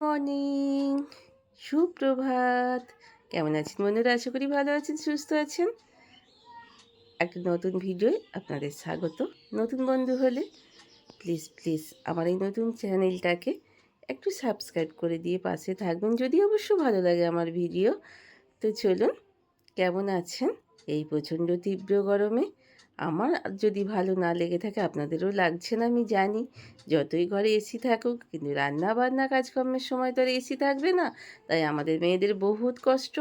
Morning সুপ্রভাত। কেমন আছেন বন্ধুরা? আশা করি ভালো আছেন, সুস্থ আছেন। একটা নতুন ভিডিও আপনাদের স্বাগত। নতুন বন্ধু হলে প্লিজ প্লিজ আমার এই নতুন চ্যানেলটাকে একটু সাবস্ক্রাইব করে দিয়ে পাশে থাকবেন। যদি অবশ্য ভালো লাগে আমার ভিডিও তো চলুন, কেমন আছেন? এই প্রচণ্ড তীব্র গরমে আমার যদি ভালো না লেগে থাকে আপনাদেরও লাগছে না, আমি জানি। যতই ঘরে এসি থাকুক, কিন্তু রান্না বান্না কাজকর্মের সময় তো আর এসি থাকবে না। তাই আমাদের মেয়েদের বহুত কষ্ট।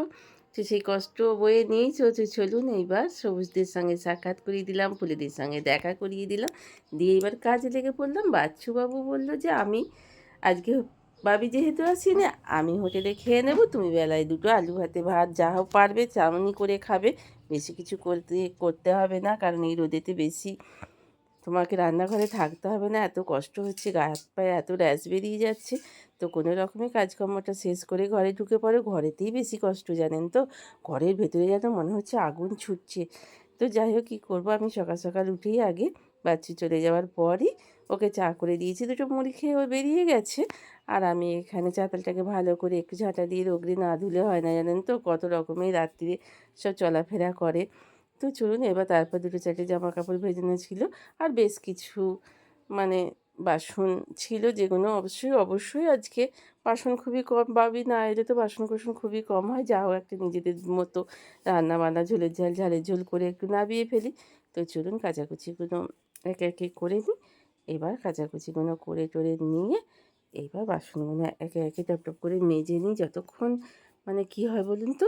তো সেই কষ্ট বয়ে নিয়েই চলছে। চলুন এইবার সবুজদের সঙ্গে সাক্ষাৎ করিয়ে দিলাম, ফুলেদের সঙ্গে দেখা করিয়ে দিলাম। দিয়ে এবার কাজে লেগে পড়লাম। বাচ্চুবাবু বলল যে, আমি আজকে বাবি যেহেতু আছি না, আমি হোটেলে খেয়ে নেব, তুমি বেলায় দুটো আলু ভাতে ভাত, যা হোক পারবে, চাউনি করে খাবে। বেশি কিছু করতে করতে হবে না, কারণ এই রোদেতে বেশি তোমাকে রান্নাঘরে থাকতে হবে না, এত কষ্ট হচ্ছে, গা হাত পায়ে এত র্যাশ বেরিয়ে যাচ্ছে। তো কোনো রকমের কাজকর্মটা শেষ করে ঘরে ঢুকে পড়ে, ঘরেতেই বেশি কষ্ট, জানেন তো? ঘরের ভেতরে যেন মনে হচ্ছে আগুন ছুটছে। তো যাই হোক, কী করব, আমি সকাল সকাল উঠেই আগে বাচ্চা চলে যাওয়ার পরই ওকে চা করে দিয়েছি। দুটো মুড়ি খেয়ে ও বেরিয়ে গেছে। আর আমি এখানে চাতালটাকে ভালো করে একটু ঝাঁটা দিয়ে রোগড়ি না ধুলে হয় না, জানেন তো? কত রকমের রাত্রিরে সব চলাফেরা করে। তো চলুন, এবার তারপর দুটো চারটে জামা কাপড় ভেজানো ছিল। আর বেশ কিছু মানে বাসন ছিল যেগুলো অবশ্যই অবশ্যই আজকে বাসন খুবই কম পাবি না এলে তো বাসন কোসন খুবই কম হয়। যা হোক একটা নিজেদের মতো রান্না বান্না ঝোলের ঝাল, ঝালের ঝোল করে একটু নাবিয়ে ফেলি। তো চলুন, কাচাকুচিগুলো একে একে করে নিই। এবার কাচাকুচিগুলো করে টরে নিয়ে এইবার বাসনগুলো একে একে টপ টপ করে মেজে নিই। যতক্ষণ মানে কি হয় বলুন তো?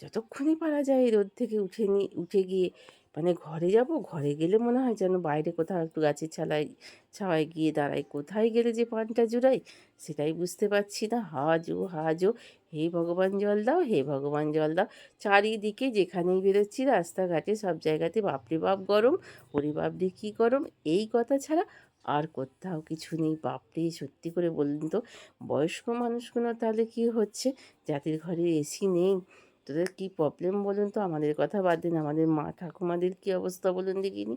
যতক্ষণই পারা যায় রোদ থেকে উঠে নিই উঠে গিয়ে মানে ঘরে যাব? ঘরে গেলে মনে হয় যেন বাইরে কোথাও একটু গাছের ছালায়, ছাওয়ায় গিয়ে দাঁড়াই। কোথায় গেলে যে পানটা জুড়াই? সেটাই বুঝতে পারছি না। হাজো হাজো, হে ভগবান জল দাও, হে ভগবান জল দাও। চারিদিকে যেখানেই বেরোচ্ছি, রাস্তাঘাটে সব জায়গাতে বাপরে বাপ গরম, ওরে বাপরে কী গরম? এই কথা ছাড়া আর কোথাও কিছু নেই। বাপরে, সত্যি করে বলুন তো, বয়স্ক মানুষগুলো তাহলে কি হচ্ছে? যাদের ঘরে এসি নেই তোদের কী প্রবলেম বলুন তো? আমাদের কথা বাদ দিন। আমাদের মা ঠাকুমাদের কী অবস্থা বলুন দেখিনি?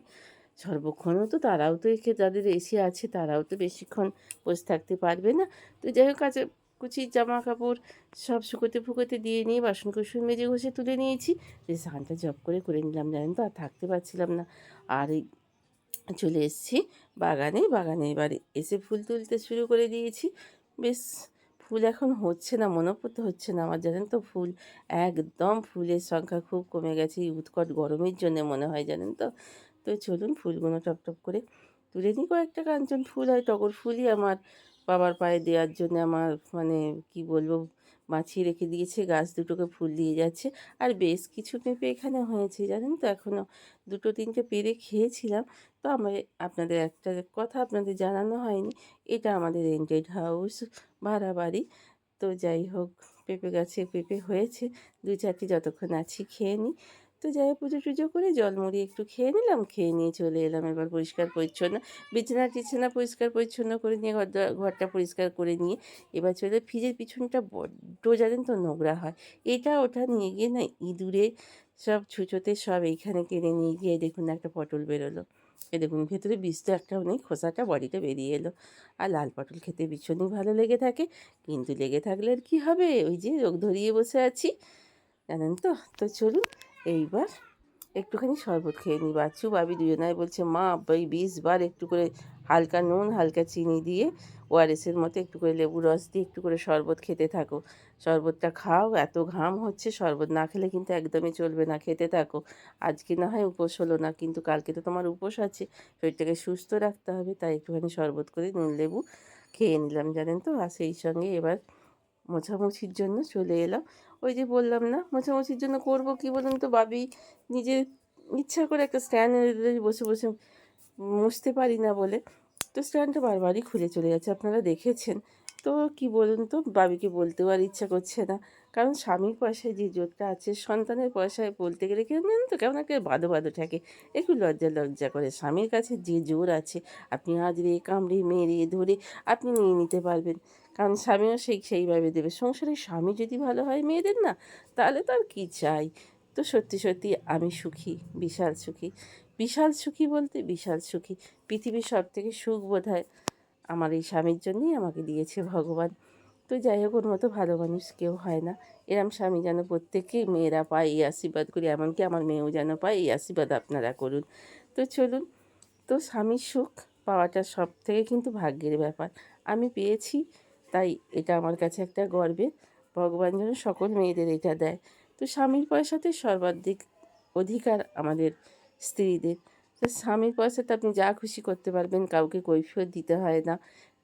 সর্বক্ষণও তো তারাও তো একে যাদের এসি আছে, তারাও তো বেশিক্ষণ বসে থাকতে পারবে না। তো যাই হোক কাছে কুচির জামা কাপড় সব শুকোতে ফুকোতে দিয়ে নিয়ে বাসন কুসন মেজে ঘষে তুলে নিয়েছি। যে স্নানটা জব করে করে নিলাম, জানেন তো? আর থাকতে পারছিলাম না। আর এই চলে এসেছি বাগানে। বাগানে এবার এসে ফুল তুলতে শুরু করে দিয়েছি। বেশ ফুল এখন হচ্ছে না মনে পড়তে হচ্ছে না আমার, জানেন তো ফুল? একদম ফুলের সংখ্যা খুব কমে গেছে উৎকট গরমের জন্য মনে হয়, জানেন তো? তো চলুন ফুলগুলো টপ টপ করে তুলে নিই, কয়েকটা কাঞ্চন ফুল হয় টগর ফুলই আমার বাবার পায়ে দেওয়ার জন্য আমার মানে কি বলব বাঁচিয়ে রেখে দিয়েছে, গাছ দুটোকে ফুল দিয়ে যাচ্ছে। আর বেশ কিছু পেঁপে এখানে হয়েছে, জানেন তো? এখনও দুটো, তিনটে পেরে খেয়েছিলাম। তো আমার আপনাদের একটা কথা আপনাদের জানানো হয়নি। এটা আমাদের রেন্টেড হাউস ভাড়া বাড়ি। তো যাই হোক, পেঁপে গাছে পেঁপে হয়েছে। দু চারটি যতক্ষণ আছি খেয়ে নিই। তো যাই পুজো টুজো করে জল মুড়ি একটু খেয়ে নিলাম, খেয়ে নিয়ে চলে এলাম। এবার পরিষ্কার পরিচ্ছন্ন, বিছানা টিছানা পরিষ্কার পরিচ্ছন্ন করে নিয়ে, ঘর ঘরটা পরিষ্কার করে নিয়ে এবার চলে ফ্রিজের পিছনটা বড্ড জানেন তো নোংরা হয়। এটা ওটা নিয়ে গিয়ে না ইঁদুরে সব ছুঁচোতে সব এইখানে কেড়ে নিয়ে গিয়ে দেখুন একটা পটল বেরোলো। এ দেখুন, ভেতরে বীজ তো একটাও নেই, খোসাটা বডিতে বেরিয়ে এলো। আর লাল পটল খেতে ভীষণই ভালো লেগে থাকে। কিন্তু লেগে থাকলে আর কী হবে? ওই যে রোগ ধরিয়ে বসে আছি। জানেন তো? তো চলুন এইবার একটুখানি শরবত খেয়ে নিই। বাচ্চু বাবি দুজনাই বলছে, মা ওই বিশ, বার একটু করে হালকা নুন, হালকা চিনি দিয়ে ওআরএসের মতো একটু করে লেবু রস দিয়ে একটু করে শরবত খেতে থাকো। শরবতটা খাও, এত ঘাম হচ্ছে, শরবত না খেলে কিন্তু একদমই চলবে না, খেতে থাকো। আজকে না হয় উপোস হলো না, কিন্তু কালকে তো তোমার উপোস আছে, শরীরটাকে সুস্থ রাখতে হবে, তাই একটুখানি শরবত করে নুন, লেবু খেয়ে নিলাম, জানেন তো? আর সেই সঙ্গে এবার মোছামুছির জন্য চলে এলাম। ওই যে বললাম না, মোছামুছির জন্য করব কি বলুন তো বাবি নিজের ইচ্ছা করে একটা স্ট্যান্ড বসে বসে মুছতে পারি না বলে। তো স্ট্যান্ডটা বারবারই খুলে চলে যাচ্ছে আপনারা দেখেছেন। তো কি বলুন তো? বাবিকে বলতেও আর ইচ্ছা করছে না। কারণ স্বামীর পয়সায় যে জোরটা আছে, সন্তানের পয়সায় বলতে গেলে কেউ জানেন তো? কেমন একটা বাদো বাদো থাকে। একটু লজ্জা লজ্জা করে। স্বামীর কাছে যে জোর আছে, আপনি আজরে কামড়ে মেরে ধরে আপনি নিয়ে নিতে পারবেন। কারণ স্বামীও সেই, সেইভাবে দেবে। সংসারে স্বামী যদি ভালো হয় মেয়েদের না, তাহলে তো আর কী চাই? তো সত্যি সত্যি আমি সুখী, বিশাল সুখী। বিশাল সুখী বলতে বিশাল সুখী। পৃথিবীর সব থেকে সুখ বোধ হয় আমার এই স্বামীর জন্যই আমাকে দিয়েছে ভগবান। তো যাই হোক ওর মতো ভালো মানুষ কেউ হয় না। এরম স্বামী যেন প্রত্যেকেই মেয়েরা পায়, এই আশীর্বাদ করি। এমনকি আমার মেয়েও যেন পায়, এই আশীর্বাদ আপনারা করুন। তো চলুন, তো স্বামীর সুখ পাওয়াটা সব থেকে কিন্তু ভাগ্যের ব্যাপার। আমি পেয়েছি, তাই এটা আমার কাছে একটা গর্বের। ভগবান যেন সকল মেয়েদের এটা দেয়। তো স্বামীর পয়সাতে সর্বাধিক অধিকার আমাদের স্ত্রীদের। তো স্বামীর পয়সাতে আপনি যা খুশি করতে পারবেন, কাউকে কৈফিয়ত দিতে হয় না।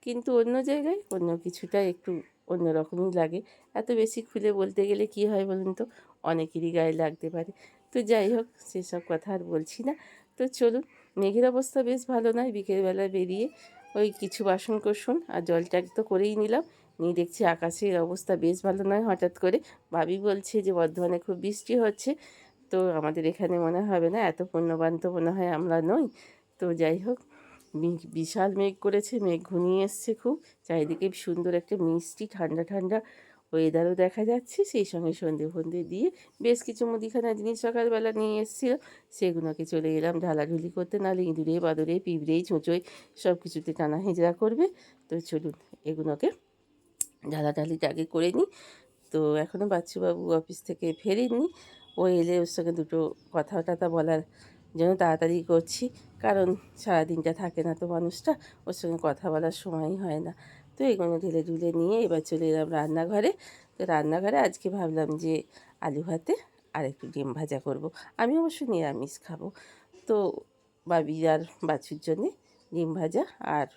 কিন্তু অন্য জায়গায় অন্য কিছুটা একটু অন্য রকমই লাগে। এত বেশি খুলে বলতে গেলে কি হয় বলুন তো? অনেকেরই গায়ে লাগতে পারে। তো যাই হোক, সেসব কথা আর বলছি না। তো চলুন, মেঘের অবস্থা বেশ ভালো নয়। বিকেলবেলা বেরিয়ে ওই কিছু বাসন কোসন আর জলটা তো করেই নিলাম। নিয়ে দেখছি আকাশের অবস্থা বেশ ভালো নয় হঠাৎ করে। ভাবি বলছে যে বর্ধমানে খুব বৃষ্টি হচ্ছে। তো আমাদের এখানে মনে হবে না, এত পুণ্যবান তো মনে হয় আমরা নই। তো যাই হোক বিশাল মেঘ করেছে, মেঘ ঘনিয়ে এসছে খুব। চারিদিকে সুন্দর একটা মিষ্টি, ঠান্ডা ঠান্ডা ওয়েদারও দেখা যাচ্ছে। সেই সঙ্গে সন্ধে ফন্ধে দিয়ে বেশ কিছু মুদিখানা জিনিস সকালবেলা নিয়ে এসেছিল। সেগুলোকে চলে গেলাম ঢালাঢুলি করতে। নাহলে ইঁদুরে, বাদুরে পিঁপড়েই চুঁচোয় সব কিছুতে টানা হেঁচড়া করবে। তো চলুন, এগুলোকে ঢালাঢালিটা আগে করে নিই। তো এখনও বাচ্চুবাবু অফিস থেকে ফেরেনি ও এলে ওর সঙ্গে দুটো কথা টথা বলার জন্য তাড়াতাড়ি করছি। কারণ সারাদিনটা থাকে না তো মানুষটা, ওর সঙ্গে কথা বলার সময়ই হয় না। তো এগুলো ঢেলে ঢুলে নিয়ে এবার চলে এলাম রান্নাঘরে। তো রান্নাঘরে আজকে ভাবলাম যে আলু ভাতে আর একটু ডিম ভাজা করব। আমি অবশ্য নিরামিষ খাব। তো বাবি আর বাছুর জন্যে ডিম ভাজা আর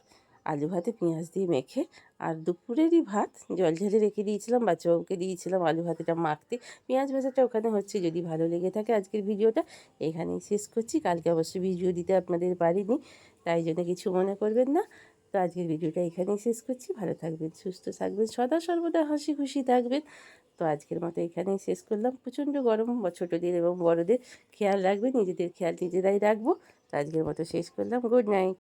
আলু ভাতে পেঁয়াজ দিয়ে মেখে আর দুপুরেরই ভাত জল ঢেলে রেখে দিয়েছিলাম, বাচ্চাবাবুকে দিয়েছিলাম আলু ভাতেটা মাখতে। পেঁয়াজ ভাজাটা ওখানে হচ্ছে, যদি ভালো লেগে থাকে আজকের ভিডিওটা। এখানেই শেষ করছি, কালকে অবশ্যই ভিডিও দিতে আপনাদের পারিনি, তাই জন্য কিছু মনে করবেন না। তো আজকের ভিডিওটা এখানেই শেষ করছি, ভালো থাকবেন, সুস্থ থাকবেন, সদা সর্বদা হাসি খুশি থাকবেন। তো আজকের মতো এখানেই শেষ করলাম। প্রচণ্ড গরম, ছোটোদের এবং বড়দের খেয়াল রাখবেন, নিজেদের খেয়াল নিজেরাই রাখব। তো আজকের মতো শেষ করলাম, গুড নাইট।